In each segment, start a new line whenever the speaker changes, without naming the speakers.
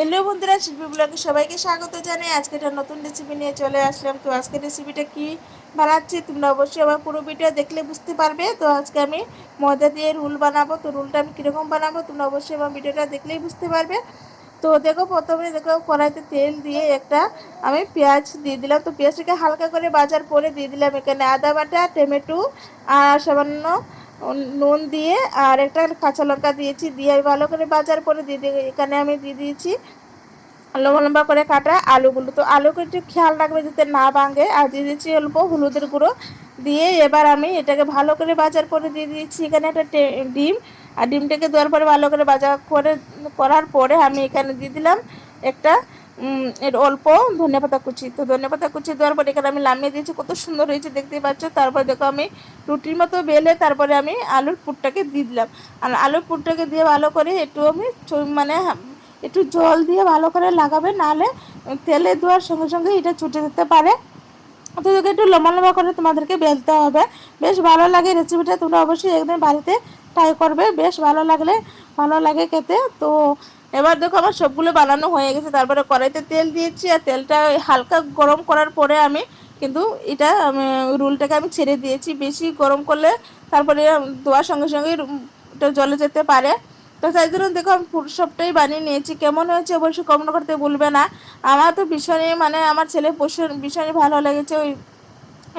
এলো বন্ধুরা শিল্পী ব্লগে সবাইকে স্বাগত জানাই। আজকে একটা নতুন রেসিপি নিয়ে চলে আসলাম। তো আজকে রেসিপিটা কি বানাচ্ছি তোমরা অবশ্যই আমার পুরো ভিডিও দেখলে বুঝতে পারবে। তো আজকে আমি ময়দা দিয়ে রুল বানাবো। তো রুলটা আমি কীরকম বানাবো তোমরা অবশ্যই আমার ভিডিওটা দেখলেই বুঝতে পারবে। তো দেখো প্রথমে দেখো কড়াইতে তেল দিয়ে একটা আমি পেঁয়াজ দিয়ে দিলাম। তো পেঁয়াজটাকে হালকা করে বাজার পরে দিয়ে দিলাম এখানে আদা বাটা, টমেটো আর সামান্য নুন দিয়ে আর একটা কাঁচা লঙ্কা দিয়েছি, দিয়ে আমি ভালো করে বাজার করে দিয়ে দিয়ে এখানে আমি দিয়ে দিয়েছি লম্বা লম্বা করে কাটা আলুগুলো। তো আলুকে একটু খেয়াল রাখবে যাতে না ভাঙে। আর দিয়ে দিয়েছি অল্প হলুদের গুঁড়ো। দিয়ে এবার আমি এটাকে ভালো করে বাজার করে দিয়ে দিয়েছি। এখানে একটা ডিম। আর ডিমটাকে দেওয়ার পরে ভালো করে বাজার করে, করার পরে আমি এখানে দিয়ে দিলাম একটা এর অল্প। ধনে পাতা কুচি তো ধনে পাতা কুচি দেওয়ার পরে এখানে আমি নামিয়ে দিয়েছি। কত সুন্দর হয়েছে, দেখতেই পাচ্ছ। তারপর দেখো আমি রুটির মতো বেলে তারপরে আমি আলুর পুরটাকে দিয়ে দিলাম। আর আলুর পুরটাকে দিয়ে ভালো করে একটু আমি মানে একটু জল দিয়ে ভালো করে লাগাবে। নাহলে তেলে দেওয়ার সঙ্গে সঙ্গে এটা ছুটে যেতে পারে। তো একটু লম্বা লম্বা করে তোমাদেরকে বেলতে হবে। বেশ ভালো লাগে রেসিপিটা। তোমরা অবশ্যই একদিন বাড়িতে ট্রাই করবে। বেশ ভালো লাগলে ভালো লাগে খেতে। তো এবার দেখো আমার সবগুলো বানানো হয়ে গেছে। তারপরে কড়াইতে তেল দিয়েছি আর তেলটা হালকা গরম করার পরে আমি কিন্তু এটা রুলটাকে আমি ছেড়ে দিয়েছি। বেশি গরম করলে তারপরে ধোয়ার সঙ্গে সঙ্গে এটা জলে যেতে পারে। তো তাই জন্য দেখো আমি সবটাই বানিয়ে নিয়েছি। কেমন হয়েছে অবশ্যই কমেন্ট করতে বলবে না। আমার তো ভীষণই মানে আমার ছেলে ভীষণ, ভীষণই ভালো লেগেছে ওই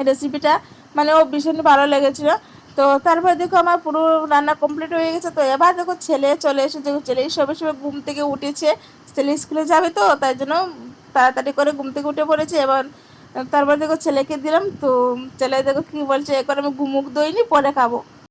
রেসিপিটা মানে ও ভীষণই ভালো লেগেছিলো। তো তারপর দেখো আমার পুরো রান্না কমপ্লিট হয়ে গেছে। তো এবার দেখো ছেলে চলে এসেছে। ছেলে সবে সবে ঘুম থেকে উঠেছে। ছেলে স্কুলে যাবে তো, তাই জন্য তাড়াতাড়ি করে ঘুম থেকে উঠে পড়েছে। এবার তারপর দেখো ছেলেকে দিলাম। তো ছেলে দেখো কী বলছে এখন আমি ঘুমুক দইনি, পরে খাব।